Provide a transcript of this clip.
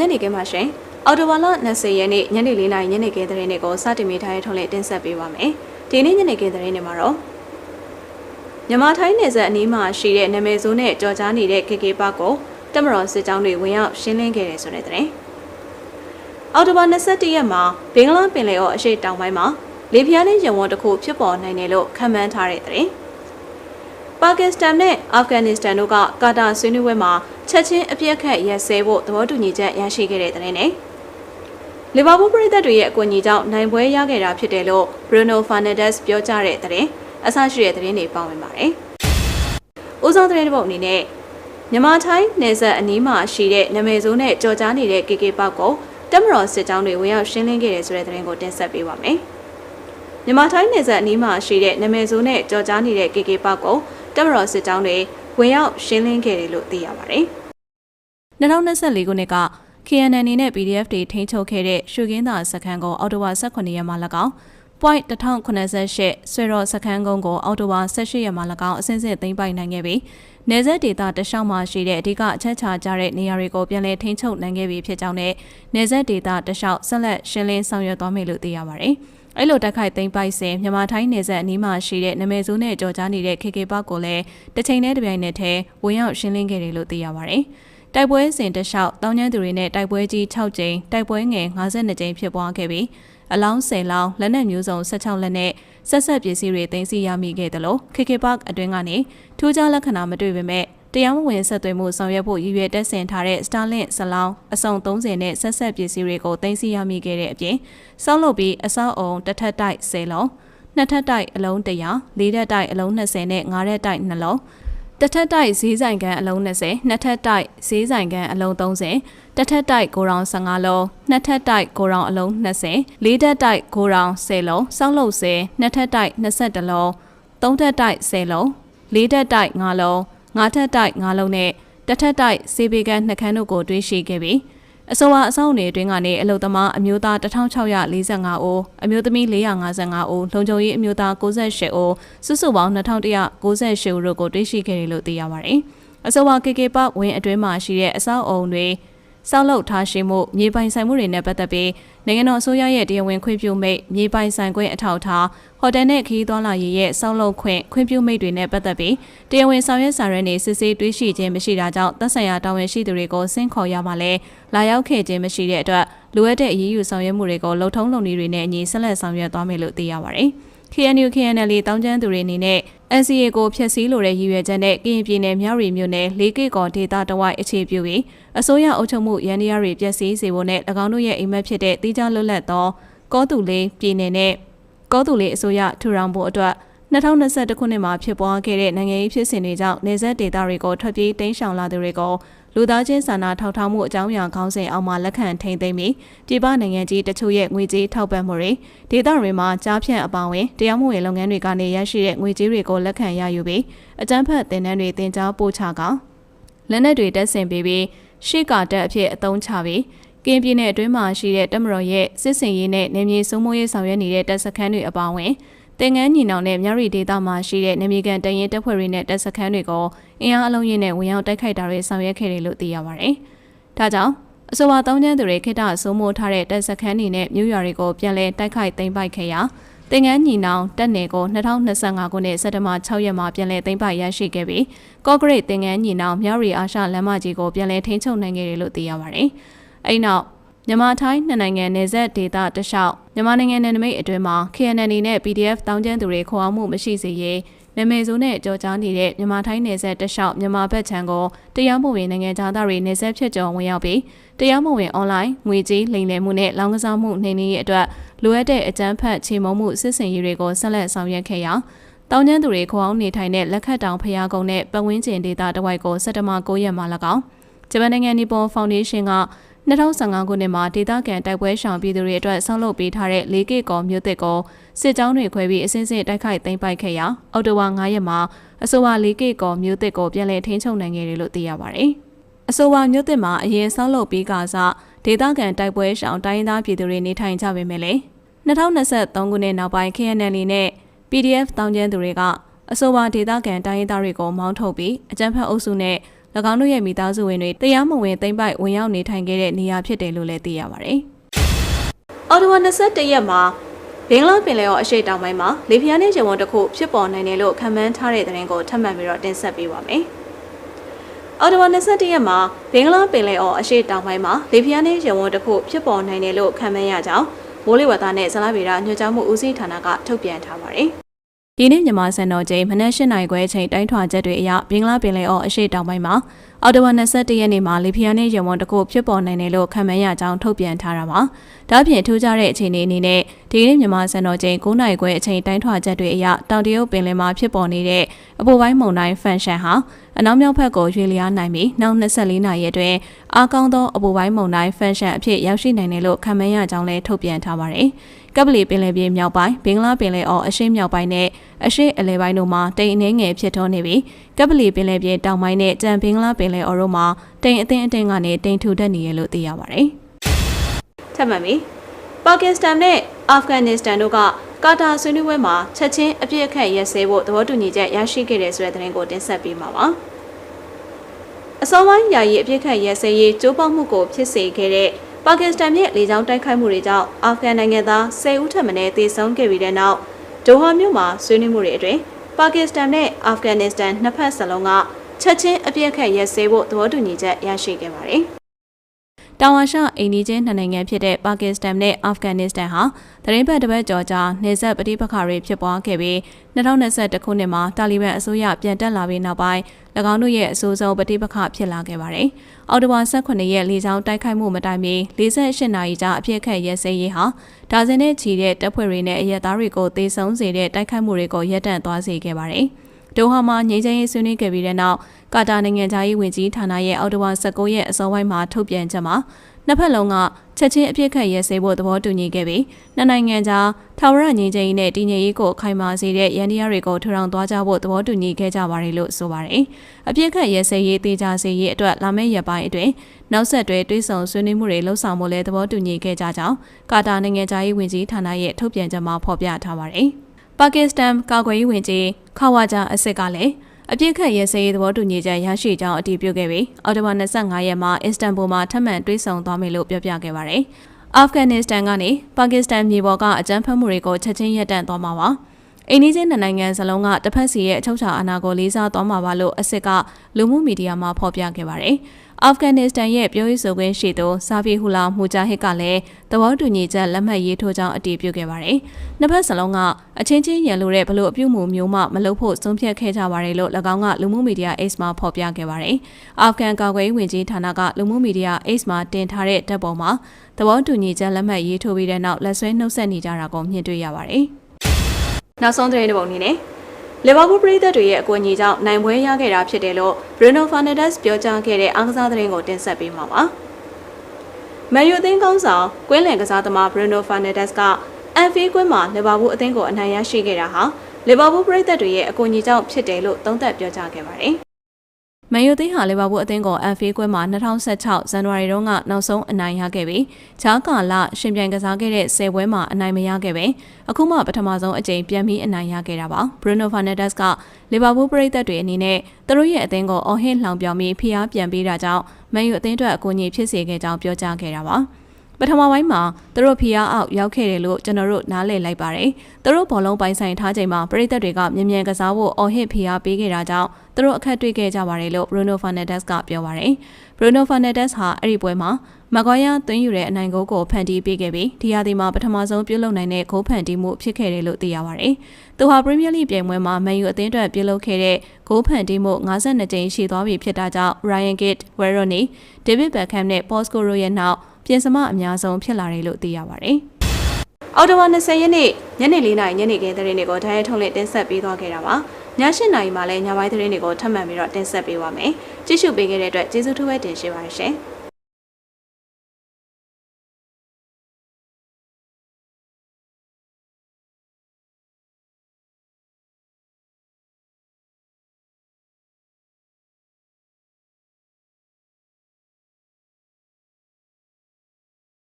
ညနေခင်းမှာရှင်အော်တိုဝါလ20ရက်နေ့ညနေ4နာရီညနေခင်းသတင်းတွေကိုစတင်မိထားတဲ့ထုံးလေးတင်ဆက်ပေးပါမယ်ဒီနေ့ညနေခင်းသတင်းတွေမှာတော့မြန်မာထိုင်းနယ်စပ်အနီးမှာရှိတဲ့နာမည်ဆိုးနဲ့ကြော်ကြားနေတဲ့ KK ပါကိုတက်မတော်စစ်ကြောင်းတွေဝင်ရောက်ရှင်းလင်းခဲ့တယ်ဆိုတဲ့သတင်းအော်တိုဘာ21ရက်မှာဘင်္ဂလားပင်လယ်အော်အရှေ့တောင်ပိုင်းမှာလေပြင်းနဲ့ရဝန်းတစ်ခုဖြစ်ပေါ်နိုင်တယ်လို့ခန့်မှန်းထားတဲ့သတင်း ပါကစ္စတန်နဲ့အာဖဂန်နစ္စတန်တို့ကကာတာဆွေးနွေးပွဲမှာချက်ချင်းအပြစ်ခတ်ရက်စဲဖို့သဘောတူညီချက်ရရှိခဲ့တဲ့တဲ့နဲ့လီဗာပူးပရိသတ်တွေရဲ့အကူအညီကြောင့်နိုင်ပွဲရခဲ့တာဖြစ်တယ်လို့ဘရူနိုဖာနက်ဒက်စ်ပြောကြားတဲ့တဲ့အဆရှိတဲ့သတင်းတွေပါဝင်ပါတယ်။ဦးဆောင်တဲ့တစ်ပုတ်အနေနဲ့မြန်မာထိုင်းနယ်စပ်အနီးမှာရှိတဲ့နာမည်ဆိုးနဲ့ကြော်ကြားနေတဲ့ KK ပေါက်ကိုတက်မတော်စစ်ကြောင်းတွေဝင်ရောက်ရှင်းလင်းခဲ့တယ်ဆိုတဲ့သတင်းကိုတင်ဆက်ပေးပါမယ်။မြန်မာထိုင်းနယ်စပ်အနီးမှာရှိတဲ့နာမည်ဆိုးနဲ့ကြော်ကြားနေတဲ့ KK ပေါက်ကို တက်မတော်စစ်ကြောင်းတွေဝင်ရောက်ရှင်းလင်းခဲ့တယ်လို့သိရပါတယ်။2024ခုနှစ်က KNN နဲ့ PDF တွေထိန်းချုပ်ခဲ့တဲ့ရှုခင်းသာစခန်းကိုအော်တိုဝါ18ရက်မှာ၎င်း point 1088ဆွေရော်စခန်းကုန်းကိုအော်တိုဝါ18ရက်မှာ၎င်းအစဉ်စဉ်သိမ်းပိုက်နိုင်ခဲ့ပြီးနေဆက်ဒေတာတလျှောက်မှာရှိတဲ့အဓိကအချက်ချာကြတဲ့နေရာတွေကိုပြန်လည်ထိန်းချုပ်နိုင်ခဲ့ပြီဖြစ်ကြောင်းနဲ့နေဆက်ဒေတာတလျှောက်ဆက်လက်ရှင်းလင်းဆောင်ရွက်သွားမယ်လို့သိရပါတယ်။ အဲ့လိုတိုက်ခိုက်သိမ်းပိုက်စဉ်မြန်မာထိုင်းနေဆက်အနီးမှာရှိတဲ့နမဲစုနဲ့ကြော်ကြားနေတဲ့ KK ပေါက်ကိုလည်းတစ်ချိန်နဲ့တစ်ပြိုင်နက်တည်းဝင်ရောက်ရှင်းလင်းခဲ့တယ်လို့သိရပါတယ်။တိုက်ပွဲစဉ်တလျှောက်တောင်းကျမ်းသူတွေနဲ့တိုက်ပွဲကြီး6ကြိမ်တိုက်ပွဲငယ်52ကြိမ်ဖြစ်ပွားခဲ့ပြီးအလောင်း10လောင်းလက်နက်မျိုးစုံ16လက်နဲ့ဆက်ဆက်ပစ္စည်းတွေတင်စီရမိခဲ့တယ်လို့ KK Park အတွင်းကနေထူးခြားလက္ခဏာမတွေ့ပေမဲ့ တရားမဝင်ဆက်သွယ်မှုဆောင်ရွက်ဖို့ရည်ရွယ်တက်ဆင်ထားတဲ့ Starlink စလောင်းအစုံ30နဲ့ဆက်ဆက်ပစ္စည်းတွေကိုတင်စီရမိခဲ့တဲ့အပြင်စောက်လုပ်ပြီးအစောက်အုံတစ်ထပ်တိုက်10လုံးနှစ်ထပ်တိုက်အလုံး100လေးထပ်တိုက်အလုံး20နဲ့ငါးထပ်တိုက်2လုံးတစ်ထပ်တိုက်ဈေးဆိုင်ကန်အလုံး20နှစ်ထပ်တိုက်ဈေးဆိုင်ကန်အလုံး30တစ်ထပ်တိုက်ကိုရောင်15လုံးနှစ်ထပ်တိုက်ကိုရောင်အလုံး20လေးထပ်တိုက်ကိုရောင်10လုံးစောက်လုပ်10နှစ်ထပ်တိုက်22လုံးသုံးထပ်တိုက်10လုံးလေးထပ်တိုက်5လုံး ငါးထပ်တိုက်5လုံးနဲ့တစ်ထပ်တိုက်စေဘေကန်နှစ်ခန်းတို့ကိုတွေးရှိခဲ့ပြီးအဆိုပါအဆောက်အဦအတွင်းကနေအလုသမားအမျိုးသား1645ဦးအမျိုးသမီး455ဦးလုံခြုံရေးအမျိုးသား68ဦးစုစုပေါင်း2198ဦးတို့ကိုတွေ့ရှိခဲ့တယ်လို့သိရပါတယ်။အဆိုပါ KK ပဝင်းအတွင်းမှာရှိတဲ့အဆောက်အုံတွေ စောက်လုပ်ထားရှိမှုမြေပိုင်ဆိုင်မှုတွေနဲ့ပတ်သက်ပြီးနိုင်ငံတော်အစိုးရရဲ့တရားဝင်ခွင့်ပြုမိတ်မြေပိုင်ဆိုင်ခွင့်အထောက်အထားဟိုတယ်နဲ့ခီးသွားလာရေးရဲ့စောက်လုပ်ခွင့်ခွင့်ပြုမိတ်တွေနဲ့ပတ်သက်ပြီးတရားဝင်ဆောင်ရွက်စာရွက်နေစစ်ဆေးတွေးရှိခြင်းမရှိတာကြောင့်သက်ဆိုင်ရာတာဝန်ရှိသူတွေကိုဆင့်ခေါ်ရမှာလဲလာရောက်ခဲ့ခြင်းမရှိတဲ့အတွက်လိုအပ်တဲ့အရေးယူဆောင်ရွက်မှုတွေကိုလုံထုံးလုံနည်းတွေနဲ့အညီဆက်လက်ဆောင်ရွက်သွားမယ်လို့သိရပါတယ်။ KNU KNL တောင်းကျမ်းသူတွေအနေနဲ့ NCA ကိုဖျက်ဆီးလိုတဲ့ရည်ရွယ်ချက်နဲ့ကရင်ပြည်နယ်မြောက်ရီမြို့နယ်လေးကိကောဒေသတဝိုက်အခြေပြုပြီးအစိုးရအုပ်ချုပ်မှုရန်တရားတွေပြည့်စည်စေဖို့နဲ့၎င်းတို့ရဲ့အိမ်မက်ဖြစ်တဲ့တိကျလွတ်လပ်သောကောတူလေးပြည်နယ်နဲ့ကောတူလေးအစိုးရထူထောင်ဖို့အတွက်2021ခုနှစ်မှာဖြစ်ပွားခဲ့တဲ့နိုင်ငံရေးဖြစ်စဉ်တွေကြောင့်နေဆက်ဒေသတွေကိုထွက်ပြေးတိမ်းရှောင်လာသူတွေကို လူသားချင်းစာနာထောက်ထားမှုအကြောင်းအရာခေါင်းစဉ်အောက်မှာလက်ခံထိန်းသိမ်းပြီးပြည်ပနိုင်ငံကြီးတချို့ရဲ့ငွေကြေးထောက်ပံ့မှုတွေဒေသတွေမှာကြားဖြန့်အပောင်းဝင်တရားမှုဝင်လုပ်ငန်းတွေကနေရရှိတဲ့ငွေကြေးတွေကိုလက်ခံရယူပြီးအကြမ်းဖက်တင်နန်းတွေတင် जा ပို့ချကလက်နက်တွေတက်ဆင်ပေးပြီးရှေ့ကာတက်အဖြစ်အသုံးချပြီးကင်းပြည်နယ်အတွင်းမှာရှိတဲ့တမတော်ရဲ့စစ်စင်ရေးနဲ့နေမြေစိုးမိုးရေးဆောင်ရွက်နေတဲ့တပ်စခန်းတွေအပောင်းဝင် တင်ငန်းညီနောင်နဲ့မြရီဒေတာမှာရှိတဲ့နေမြေကန်တရင်တပ်ဖွဲ့တွေနဲ့တပ်စခန်းတွေကိုအင်အားအလုံးရင်းနဲ့ဝင်ရောက်တိုက်ခိုက်တာတွေဆောင်ရွက်ခဲ့တယ်လို့သိရပါတယ်။ဒါကြောင့်အဆိုပါတောင်းကျမ်းသူတွေခိတဆိုးမိုးထားတဲ့တပ်စခန်းတွေနဲ့မြို့ရွာတွေကိုပြန်လည်တိုက်ခိုက်သိမ်းပိုက်ခဲ့ရာတင်ငန်းညီနောင်တက်နယ်ကို2025ခုနှစ်စက်တဘာ6ရက်မှာပြန်လည်သိမ်းပိုက်ရရှိခဲ့ပြီးကော့ဂရိတ်တင်ငန်းညီနောင်မြရီအာရှလမ်းမကြီးကိုပြန်လည်ထိန်းချုပ်နိုင်ခဲ့တယ်လို့သိရပါတယ်။အဲဒီနောက် မြန်မာထိုင်းနှစ်နိုင်ငံနယ်စပ်ဒေသတလျှောက်မြန်မာနိုင်ငံနယ်နိမိတ်အတွင်းမှာ KNN နဲ့ PDF တောင်းကျမ်းသူတွေခေါ်အောင်မှုမရှိစေရေးနာမည်ဆိုးနဲ့ကြော်ကြားနေတဲ့မြန်မာထိုင်းနယ်စပ်တလျှောက်မြန်မာဘက်ခြမ်းကိုတရားမဝင်နိုင်ငံသားတွေနယ်စပ်ဖြစ်ကျော်ဝင်ရောက်ပြီးတရားမဝင်အွန်လိုင်းငွေကြေးလိမ်လည်မှုနဲ့လောင်းကစားမှုနှိမ်နင်းရေးအတွက်လိုအပ်တဲ့အကြမ်းဖက်ချေမှုမှုစစ်စင်ရေးတွေကိုဆက်လက်ဆောင်ရွက်ခဲ့ရာတောင်ကျန်းသူတွေခေါအောင်နေထိုင်တဲ့လက်ခတ်တောင်ဖျားကုန်းနဲ့ပတ်ဝန်းကျင်ဒေသတဝိုက်ကိုစက်တဘာ9ရက်မှာ၎င်းဂျပန်နိုင်ငံနီပွန်ဖောင်ဒေးရှင်းက 2015ခုနှစ်မှာဒေသခံတိုက်ပွဲရှောင်ပြည်သူတွေအတွက်ဆောက်လုပ်ပေးထားတဲ့၄ကီကောမြို့သစ်ကိုစစ်ကြောင်းတွေခွဲပြီးအစဉ်စဉ်တိုက်ခိုက်သိမ်းပိုက်ခဲ့ရာအော်တိုဝါ9ရက်မှာအဆိုပါ၄ကီကောမြို့သစ်ကိုပြန်လည်ထိန်းချုပ်နိုင်ခဲ့တယ်လို့သိရပါတယ်။အဆိုပါမြို့သစ်မှာအရင်ဆောက်လုပ်ပြီးကစားဒေသခံတိုက်ပွဲရှောင်တိုင်းသားပြည်သူတွေနေထိုင်ကြပေမဲ့လေ2023ခုနှစ်နောက်ပိုင်း KNL နဲ့ PDF တောင်းကျမ်းသူတွေကအဆိုပါဒေသခံတိုင်းသားတွေကိုမောင်းထုတ်ပြီးအကြမ်းဖက်အုပ်စုနဲ့၎ င်းတို့ရဲ့မိသားစုဝင်တွေတရားမဝင်သိမ်းပိုက်ဝင်ရောက်နေထိုင်ခဲ့တဲ့နေရာဖြစ်တယ်လို့လည်းသိရပါတယ်။အော်တိုဝါ21ရက်မှာဘင်္ဂလားပင်လယ်အော်အရှေ့တောင်ပိုင်းမှာလေပြင်းနဲ့ရေဝန်တစ်ခုဖြစ်ပေါ်နိုင်တယ်လို့ခန့်မှန်းထားတဲ့သတင်းကိုထပ်မံပြီးတော့တင်ဆက်ပေးပါမယ်။အော်တိုဝါ21ရက်မှာဘင်္ဂလားပင်လယ်အော်အရှေ့တောင်ပိုင်းမှာလေပြင်းနဲ့ရေဝန်တစ်ခုဖြစ်ပေါ်နိုင်တယ်လို့ခန့်မှန်းရကြောင်းမိုးလေဝသနဲ့ဇလဗေဒညွှန်ကြားမှုဦးစီးဌာနကထုတ်ပြန်ထားပါတယ်။ ဒီနေ့မြန်မာစံတော်ချိန်မနက်၈နာရီခွဲအချိန်တိုင်းထွာချက်တွေအရဘင်္ဂလားပင်လယ်အော်အရှေ့တောင်ပိုင်းမှာအော်တိုဝါ21ရက်နေ့မှာလေဖီယာနဲ့ရေဝန်တကုဖြစ်ပေါ်နိုင်တယ်လို့ခန့်မှန်းရကြောင်းထုတ်ပြန်ထားတာပါ။ဒါ့အပြင်ထူးခြားတဲ့အခြေအနေအနေနဲ့ဒီနေ့မြန်မာစံတော်ချိန်9နာရီခွဲအချိန်တိုင်းထွာချက်တွေအရတောင်တရုတ်ပင်လယ်မှာဖြစ်ပေါ်နေတဲ့အပူပိုင်းမုန်တိုင်းဖန်ရှန်ဟာ အနောက်မြောက်ဘက်ကိုရွေ့လျားနိုင်ပြီးနောက်24နာရီအတွင်းအားကောင်းသောအပူပိုင်းမုန်တိုင်းဖန်ရှန်အဖြစ်ရောက်ရှိနိုင်တယ်လို့ခန့်မှန်းရကြောင်းလည်းထုတ်ပြန်ထားပါတယ်။ကပ်ပလီပင်လယ်ပြင်မြောက်ပိုင်းဘင်္ဂလားပင်လယ်အော်အရှေ့မြောက်ပိုင်းနဲ့အရှေ့အလယ်ပိုင်းတို့မှာတိမ်အနှဲငယ်ဖြစ်ထွန်းနေပြီးကပ်ပလီပင်လယ်ပြင်တောင်ပိုင်းနဲ့ကြံဘင်္ဂလားပင်လယ်အော်တို့မှာတိမ်အသင်းအသင်းကနေတိမ်ထူတတ်နေရလို့သိရပါတယ်။ထပ်မံပြီးပါကစ္စတန်နဲ့အာဖဂန်နစ္စတန်တို့က ကာတာဆွေးနွေးပွဲမှာချက်ချင်းအပြစ်အခတ်ရက်စဲဖို့သဘောတူညီချက်ရရှိခဲ့တဲ့ဆိုတဲ့သတင်းကိုတင်ဆက်ပေးမှာပါ။အစောပိုင်းယာယီအပြစ်ခတ်ရက်စဲရေးကြိုးပမ်းမှုကိုဖြစ်စေခဲ့တဲ့ပါကစ္စတန်ရဲ့လေကြောင်းတိုက်ခိုက်မှုတွေကြောင့်အာဖဂန်နိုင်ငံသား10ဦးထပ်မံသေဆုံးခဲ့ပြီးတဲ့နောက်ဒိုဟာမြို့မှာဆွေးနွေးမှုတွေအတွင်းပါကစ္စတန်နဲ့အာဖဂန်နစ္စတန်နှစ်ဖက်စလုံးကချက်ချင်းအပြစ်ခတ်ရဲစဲဖို့သဘောတူညီချက်ရရှိခဲ့ပါတယ်။ တောင်အာရှအိန္ဒိချင်းနှစ်နိုင်ငံဖြစ်တဲ့ပါကစ္စတန်နဲ့အာဖဂန်နစ္စတန်ဟာသတင်းပတ်တစ်ပတ်ကျော်ကြာနေဆက်ပဋိပက္ခတွေဖြစ်ပွားခဲ့ပြီး2021ခုနှစ်မှာတာလီဘန်အစိုးရပြန်တက်လာပြီးနောက်ပိုင်း၎င်းတို့ရဲ့အဆိုးဆုံးပဋိပက္ခဖြစ်လာခဲ့ပါတယ်။အော်တိုဘာ18ရက်လေကြောင်းတိုက်ခိုက်မှုမတိုင်မီ48နာရီကြာအပြစ်ခတ်ရဲစဲရေးဟာဒါဇင်နဲ့ချီတဲ့တပ်ဖွဲ့တွေနဲ့အရက်သားတွေကိုသေဆုံးစေတဲ့တိုက်ခိုက်မှုတွေကိုရပ်တန့်သွားစေခဲ့ပါတယ်။ ဒိုဟာမှာငြိမ်းချမ်းရေးဆွေးနွေးခဲ့ပြီးတဲ့နောက်ကာတာနိုင်ငံသားရေးဝန်ကြီးဌာနရဲ့အော်တိုဝါ19ရက်အစောပိုင်းမှာထုတ်ပြန်ချက်မှာနှစ်ဖက်လုံးကချက်ချင်းအပြစ်ခတ်ရဲစေဖို့သဘောတူညီခဲ့ပြီးနှစ်နိုင်ငံကြားထာဝရငြိမ်းချမ်းရေးနဲ့တည်ငြိမ်ရေးကိုခိုင်မာစေတဲ့ရန်တရားတွေကိုထူထောင်သွားကြဖို့သဘောတူညီခဲ့ကြပါတယ်လို့ဆိုပါတယ်။အပြစ်ခတ်ရဲစေရေးတေချာစေရေးအတွက်လာမယ့်ရက်ပိုင်းအတွင်းနောက်ဆက်တွဲတွေးဆောင်ဆွေးနွေးမှုတွေလှုပ်ဆောင်ဖို့လည်းသဘောတူညီခဲ့ကြကြောင်းကာတာနိုင်ငံသားရေးဝန်ကြီးဌာနရဲ့ထုတ်ပြန်ချက်မှာဖော်ပြထားပါတယ်။ ပါကစ္စတန်ကာကွယ်ရေးဝန်ကြီးခါဝါဂျာအစ်စ်ကလည်းအပြစ်ခတ်ရဲစရေးသဘောတူညီချက်ရရှိကြောင်းအတည်ပြုခဲ့ပြီးအော်တိုဘာ25ရက်မှာအစ္စတန်ဘူမှာထပ်မံတွေးဆောင်သွားမယ်လို့ပြောပြခဲ့ပါတယ်။အာဖဂန်နစ္စတန်ကနေပါကစ္စတန်မြေပေါ်ကအကြမ်းဖက်မှုတွေကိုချက်ချင်းရပ်တန့်သွားမှာပါ။အိန္ဒိချင်းနိုင်ငံစလုံးကတစ်ဖက်စီရဲ့အချုပ်ချာအာဏာကိုလေးစားသွားမှာပါလို့အစ်စ်ကလူမှုမီဒီယာမှာဖော်ပြခဲ့ပါတယ်။ အာဖဂန်နစ္စတန်ရဲ့ပြောရေးဆိုခွင့်ရှိသူဆာဖီဟူလာမူဂျာဟစ်ကလည်းသဘောတူညီချက်လက်မှတ်ရေးထိုးကြောင်းအတည်ပြုခဲ့ပါတယ်။နှစ်ဖက်စလုံးကအချင်းချင်းရန်လိုတဲ့ဘလို့အပြုမှုမျိုးမှမလုပ်ဖို့ဆုံးဖြတ်ခဲ့ကြပါတယ်လို့၎င်းကလူမှုမီဒီယာ X မှာဖော်ပြခဲ့ပါတယ်။အာဖဂန်ကာကွယ်ရေးဝန်ကြီးဌာနကလူမှုမီဒီယာ X မှာတင်ထားတဲ့တပ်ပုံမှာသဘောတူညီချက်လက်မှတ်ရေးထိုးပြီးတဲ့နောက်လက်ဆွဲနှုတ်ဆက်နေကြတာကိုမြင်တွေ့ရပါတယ်။နောက်ဆုံးသတင်းတစ်ပုဒ်အနေနဲ့ လီဗာပူးပရိသတ်တွေရဲ့အကူအညီကြောင့်နိုင်ပွဲရခဲ့တာဖြစ်တယ်လို့ Bruno Fernandes ပြောကြားခဲ့တဲ့အားကစားသတင်းကိုတင်ဆက်ပေးမှာပါ။မန်ယူအသင်းကောင်းဆောင်ကွင်းလင်ကစားသမား Bruno Fernandes ကအန်ဖီကွင်းမှာလီဗာပူးအသင်းကိုအနိုင်ရရှိခဲ့တာဟာလီဗာပူးပရိသတ်တွေရဲ့အကူအညီကြောင့်ဖြစ်တယ်လို့သုံးသပ်ပြောကြားခဲ့ပါတယ်။ မန်ယူသင်းဟာလီဗာပူးအသင်းကိုအန်ဖီကွဲမှာ2016ဇန်နဝါရီတုန်းကနောက်ဆုံးအနိုင်ရခဲ့ပြီးဂျားကာလရှင်ပြိုင်ကစားခဲ့တဲ့10ပွဲမှာအနိုင်မရခဲ့ပဲအခုမှပထမဆုံးအကြိမ်ပြန်ပြီးအနိုင်ရခဲ့တာပါဘရူနိုဖာနက်ဒက်စ်ကလီဗာပူးပရိသတ်တွေအနေနဲ့သူတို့ရဲ့အသင်းကိုအော်ဟစ်လှောင်ပြောင်ပြီးဖိအားပြန်ပေးတာကြောင့်မန်ယူအသင်းအတွက်အကူအညီဖြစ်စေခဲ့ကြောင်းပြောကြားခဲ့တာပါပ ထမပိုင်းမှာသူတို့ဖီအားအောက်ရောက်ခဲ့တယ်လို့ကျွန်တော်တို့နားလည်လိုက်ပါတယ်။သူတို့ဘောလုံးပိုင်ဆိုင်ထားချိန်မှာပရိသတ်တွေကမြ мян ကစားဖို့အော်ဟစ်ဖီအားပေးခဲ့တာကြောင့်သူတို့အခက်တွေ့ခဲ့ကြပါတယ်လို့ Bruno Fernandes ကပြောပါတယ်။ Bruno Fernandes ဟာအဲ့ဒီပွဲမှာမကွာယာသွင်းယူတဲ့အနိုင်ဂိုးကိုဖန်တီးပေးခဲ့ပြီးဒီဟာဒီမှာပထမဆုံးပြုလုပ်နိုင်တဲ့ဂိုးဖန်တီးမှုဖြစ်ခဲ့တယ်လို့သိရပါတယ်။သူဟာ Premier League ပြိုင်ပွဲမှာမန်ယူအသင်းအတွက်ပြုလုပ်ခဲ့တဲ့ဂိုးဖန်တီးမှု52ကြိမ်ရှိသွားပြီဖြစ်တာကြောင့် Ryan Giggs, Veroni, David Beckham နဲ့ Bosco ရဲ့နောက် ပြင်စမအများဆုံးဖြစ်လာတယ်လို့သိရပါတယ်။အော်တိုဝါ20ရက်နေ့ညနေ4နာရီညနေခင်းသတင်းတွေကိုဓာတ်ရိုက်ထုတ်လင်းတင်ဆက်ပေးသွားခဲ့တာပါ။ည8နာရီမှာလည်းညပိုင်းသတင်းတွေကိုထပ်မံပြီးတော့တင်ဆက်ပေးပါမယ်။ကြည့်ရှုပေးခဲ့တဲ့အတွက်ကျေးဇူးထူးပဲတင်ရှိပါရရှင်။